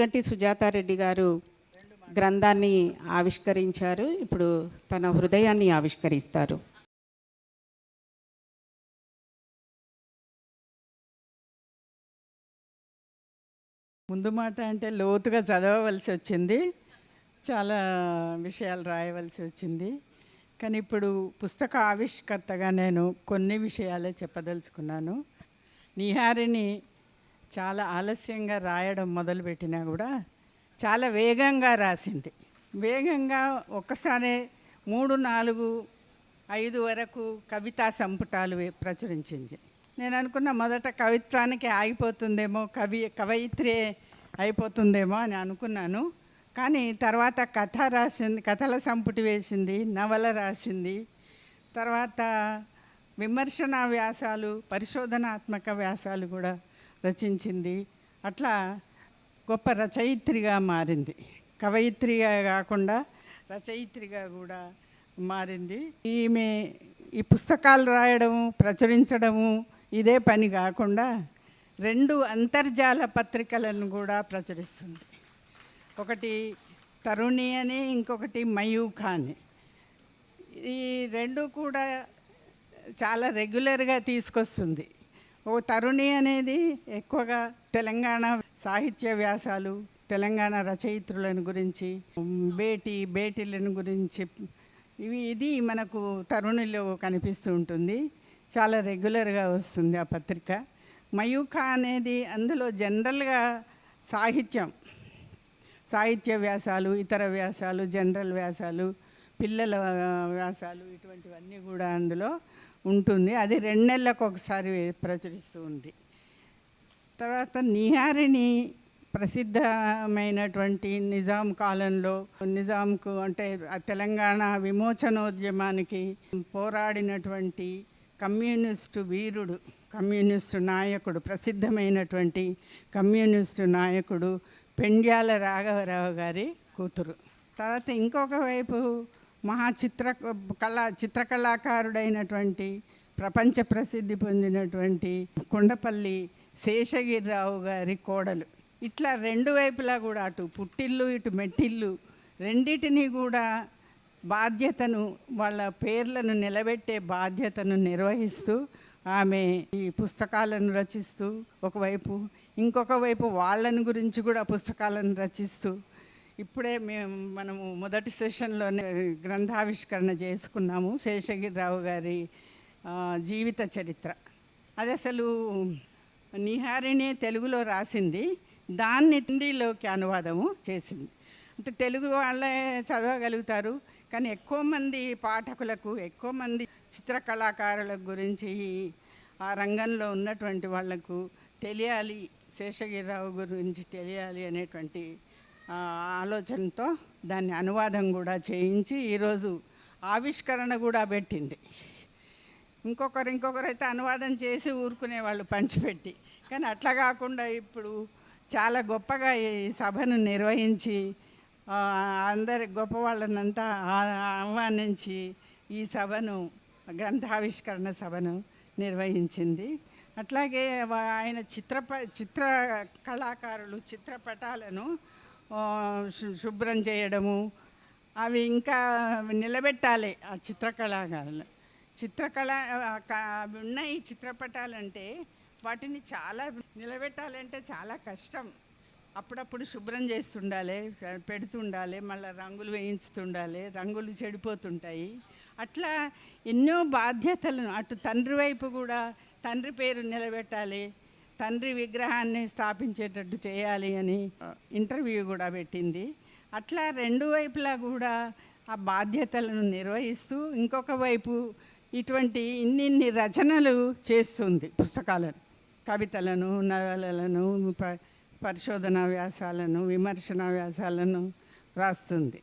గంటి సుజాతారెడ్డి గారు గ్రంథాన్ని ఆవిష్కరించారు. ఇప్పుడు తన హృదయాన్ని ఆవిష్కరిస్తారు. ముందు మాట అంటే లోతుగా చదవవలసి వచ్చింది. చాలా విషయాలు రాయవలసి వచ్చింది. కానీ ఇప్పుడు పుస్తక ఆవిష్కర్తగా నేను కొన్ని విషయాలే చెప్పదలుచుకున్నాను. నిహారిని చాలా ఆలస్యంగా రాయడం మొదలుపెట్టినా కూడా చాలా వేగంగా రాసింది. వేగంగా ఒక్కసారే మూడు నాలుగు ఐదు వరకు కవితా సంపుటాలు ప్రచురించింది. నేను అనుకున్న మొదట కవిత్వానికి ఆగిపోతుందేమో కవి కవయిత్రి అయిపోతుందేమో అని అనుకున్నాను. కానీ తర్వాత కథ రాసింది కథల సంపుటి వేసింది నవల రాసింది. తర్వాత విమర్శన వ్యాసాలు పరిశోధనాత్మక వ్యాసాలు కూడా రచించింది. అట్లా గొప్ప రచయిత్రిగా మారింది. కవయిత్రిగా కాకుండా రచయిత్రిగా కూడా మారింది. ఈమె ఈ పుస్తకాలు రాయడము ప్రచురించడము ఇదే పని కాకుండా రెండు అంతర్జాల పత్రికలను కూడా ప్రచురిస్తుంది. ఒకటి తరుణి అని ఇంకొకటి మయూఖ అని. ఈ రెండు కూడా చాలా రెగ్యులర్గా తీసుకొస్తుంది. ఓ తరుణి అనేది ఎక్కువగా తెలంగాణ సాహిత్య వ్యాసాలు తెలంగాణ రచయిత్రులను గురించి బేటీ బేటీలను గురించి. ఇవి ఇది మనకు తరుణిలో కనిపిస్తూ ఉంటుంది. చాలా రెగ్యులర్గా వస్తుంది ఆ పత్రిక. మయూఖ అనేది అందులో జనరల్గా సాహిత్యం. సాహిత్య వ్యాసాలు ఇతర వ్యాసాలు జనరల్ వ్యాసాలు పిల్లల వ్యాసాలు ఇటువంటివన్నీ కూడా అందులో ఉంటుంది. అది రెండు నెలలకు ఒకసారి ప్రచురిస్తూ ఉంది. తర్వాత నిహారిణి ప్రసిద్ధమైనటువంటి నిజాం కాలంలో నిజాంకు అంటే తెలంగాణ విమోచనోద్యమానికి పోరాడినటువంటి కమ్యూనిస్టు వీరుడు కమ్యూనిస్టు నాయకుడు ప్రసిద్ధమైనటువంటి కమ్యూనిస్టు నాయకుడు పెండ్యాల రాఘవరావు గారి కూతురు. తర్వాత ఇంకొక వైపు మహా చిత్ర కళా చిత్రకళాకారుడైనటువంటి ప్రపంచ ప్రసిద్ధి పొందినటువంటి కొండపల్లి శేషగిరిరావు గారి కోడలు. ఇట్లా రెండు వైపులా కూడా అటు పుట్టిల్లు ఇటు మెట్టిల్లు రెండిటిని కూడా బాధ్యతను వాళ్ళ పేర్లను నిలబెట్టే బాధ్యతను నిర్వహిస్తూ ఆమె ఈ పుస్తకాలను రచిస్తూ ఒకవైపు ఇంకొక వైపు వాళ్ళని గురించి కూడా పుస్తకాలను రచిస్తూ ఇప్పుడే మేము మనము మొదటి సెషన్లోనే గ్రంథావిష్కరణ చేసుకున్నాము శేషగిరిరావు గారి జీవిత చరిత్ర. అది అసలు నిహారిణి తెలుగులో రాసింది దాన్ని హిందీలోకి అనువాదము చేసింది. అంటే తెలుగు వాళ్ళే చదవగలుగుతారు కానీ ఎక్కువ మంది పాఠకులకు ఎక్కువ మంది చిత్రకళాకారుల గురించి ఆ రంగంలో ఉన్నటువంటి వాళ్ళకు తెలియాలి శేషగిరిరావు గురించి తెలియాలి అనేటువంటి ఆలోచనతో దాన్ని అనువాదం కూడా చేయించి ఈరోజు ఆవిష్కరణ కూడా పెట్టింది. ఇంకొకరు ఇంకొకరు అయితే అనువాదం చేసి ఊరుకునే వాళ్ళు పంచిపెట్టి. కానీ అట్లా కాకుండా ఇప్పుడు చాలా గొప్పగా ఈ సభను నిర్వహించి అందరి గొప్ప వాళ్ళనంతా ఆహ్వానించి ఈ సభను గ్రంథావిష్కరణ సభను నిర్వహించింది. అట్లాగే ఆయన చిత్రప చిత్ర కళాకారులు చిత్రపటాలను శుభ్రం చేయడము. అవి ఇంకా నిలబెట్టాలి ఆ చిత్రకళాకారులు చిత్రకళ ఉన్న ఈ అవి ఉన్నాయి చిత్రపటాలంటే వాటిని చాలా నిలబెట్టాలంటే చాలా కష్టం. అప్పుడప్పుడు శుభ్రం చేస్తుండాలి పెడుతుండాలి మళ్ళీ రంగులు వేయించుతుండాలి రంగులు చెడిపోతుంటాయి. అట్లా ఎన్నో బాధ్యతలను అటు తండ్రి వైపు కూడా తండ్రి పేరు నిలబెట్టాలి తండ్రి విగ్రహాన్ని స్థాపించేటట్టు చేయాలి అని ఇంటర్వ్యూ కూడా పెట్టింది. అట్లా రెండు వైపులా కూడా ఆ బాధ్యతలను నిర్వహిస్తూ ఇంకొక వైపు ఇటువంటి ఇన్నిన్ని రచనలు చేస్తుంది పుస్తకాలను కవితలను నవలలను ప పరిశోధన వ్యాసాలను విమర్శన వ్యాసాలను రాస్తుంది.